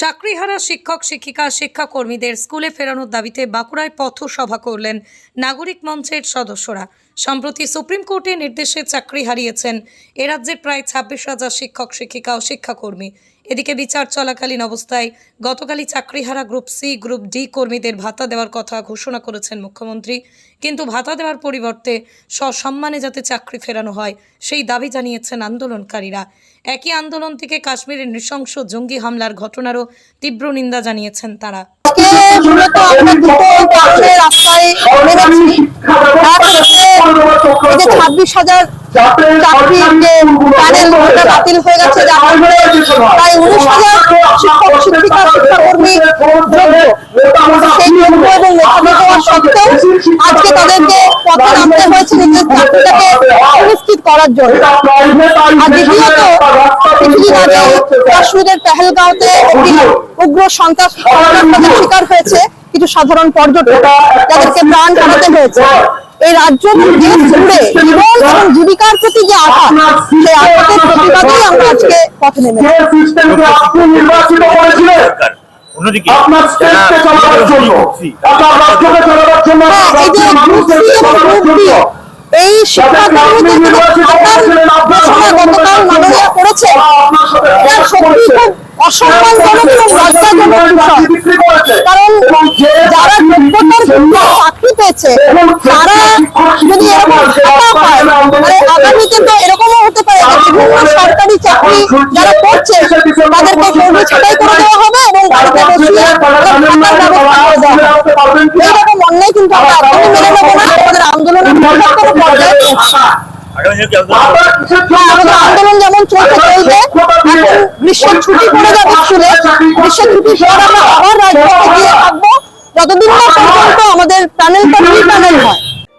চাকরিহারা শিক্ষক, শিক্ষিকা, শিক্ষাকর্মীদের স্কুলে ফেরানোর দাবিতে বাঁকুড়ায় পথসভা করলেন নাগরিক মঞ্চের সদস্যরা। সম্প্রতি সুপ্রিম কোর্টের নির্দেশে চাকরি হারিয়েছেন এ রাজ্যের প্রায় ছাব্বিশ হাজার শিক্ষক, শিক্ষিকা ও শিক্ষাকর্মী। এদিকে বিচার চলাকালীন অবস্থায় গতকালই চাকরিহারা গ্রুপ সি, গ্রুপ ডি কর্মীদের ভাতা দেওয়ার কথা ঘোষণা করেছেন মুখ্যমন্ত্রী। কিন্তু ভাতা দেওয়ার পরিবর্তে সসম্মানে যাতে চাকরি ফেরানো হয়, সেই দাবি জানিয়েছেন আন্দোলনকারীরা। একই আন্দোলন থেকে কাশ্মীরের নৃশংস জঙ্গি হামলার ঘটনারও তীব্র নিন্দা জানিয়েছেন তারা। ছাব্বিশ হাজার চাকরির যে প্যানেল ওটা বাতিল হয়ে গেছে যার ফলে প্রায় উনিশ হাজার শিক্ষক শিক্ষিকা শিক্ষাকর্মী সেই যোগ্য। এবং মেধাবী হওয়া সত্ত্বেও আজকে তাদেরকে পথে নামতে হয়েছে নিজের চাকরিটাকে সুনিশ্চিত করার জন্য। আর দ্বিতীয়ত কিছুদিন আগে কাশ্মীরের পেহেলগাঁওতে একটি উগ্র সন্ত্রাস শিকার হয়েছে। কিছু সাধারণ পর্যটক যাদেরকে প্রাণ হারাতে হয়েছে। এই রাজ্য দেশ জুড়ে জীবন এবং জীবিকার প্রতি যে আঘাত সেই আঘাতের প্রতিবাদেই আমরা আজকে পথে অন্যদিকে হ্যাঁ, এই গতকাল মাননীয় করেছে। সত্যি খুব অসম্মানজনক এবং লজ্জাজনক কারণ যারা যোগ্যতার জন্য চাকরি পেয়েছে তারা চাকরি যারা করছে তাদেরকে কর্মী ছাঁটাই করে দেওয়া হবে এবং বাড়িতে বসিয়ে এইরকম অন্যায় কিন্তু আমরা একদমই মেনে নেব না। আমাদের আন্দোলনের বৃহত্তর পর্যায়ে আন্দোলন যেমন চলছে চলবে গ্রীষ্মের ছুটি পড়ে যাবে স্কুলে। গ্রীষ্মের ছুটির পর আমরা আবার রাজপথে গিয়ে থাকব। যতদিন না পর্যন্ত আমাদের প্যানেলটা প্যানেল হয়।